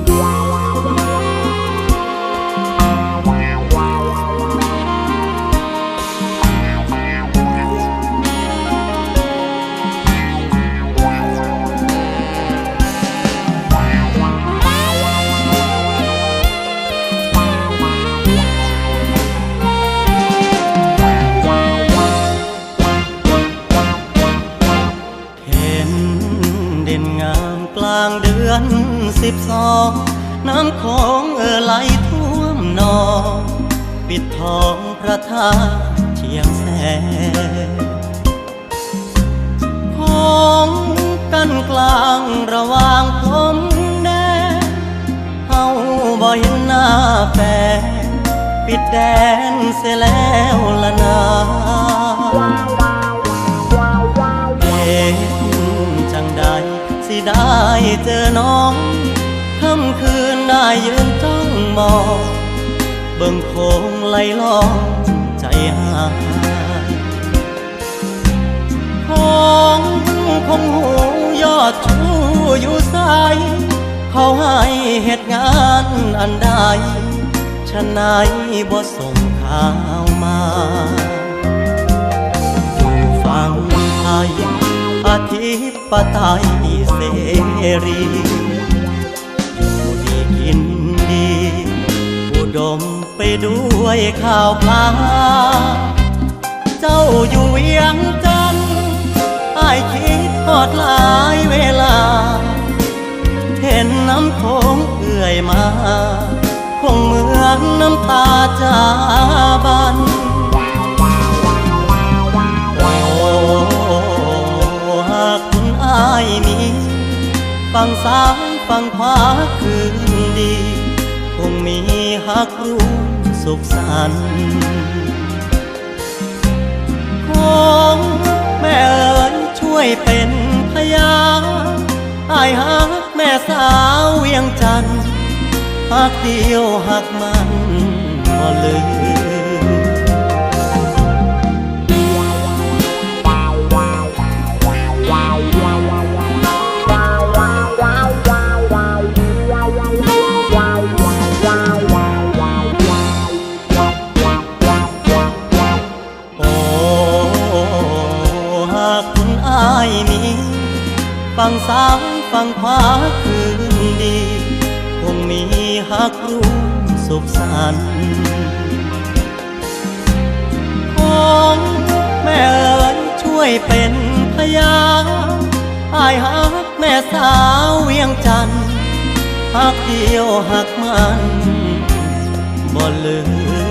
เสิบสองน้ำโขงเอ่อไหลท่วมนอง ปิดทองพระธาตุเชียงแสนของกันกลางระหว่างพรมแดนเฮาบ่เห็นหน้าแฟนปิดแดนเสียแล้วละนา สิได้เจอน้องค่ำคืนได้ยืนจ้องมองเบิ่งโคงไหลลองใจหายของคงหูยอดชูอยู่ใสเขาให้เหตุงานอันใดฉะไหนบ่ส่งข่าวมา ปไตยเสรีอยู่ดีกินดี อุดมไปด้วยข่าวพลาเจ้าอยู่เวียงจันทน์อ้ายคิดทอดหลายเวลา เห็นน้ำโขงเอื่อยมา คงเหมือนน้ำตาจาบัน ฝั่งซ้ายฝั่งขวาคืนดี คงมีหักรู้สุขสันต์ของแม่เอ๋ยช่วยเป็นพยานอายหักแม่สาวเวียงจันทน์หักเดียวหักมันบ่ลืม อายมี ฝั่งซ้ายฝั่งขวาคืนดี คงมีหักรู้สุขสันต์ของแม่เอ๋ยช่วยเป็นพยานอายหักแม่สาวเวียงจันทน์หักเดียวหักมันบ่ลืม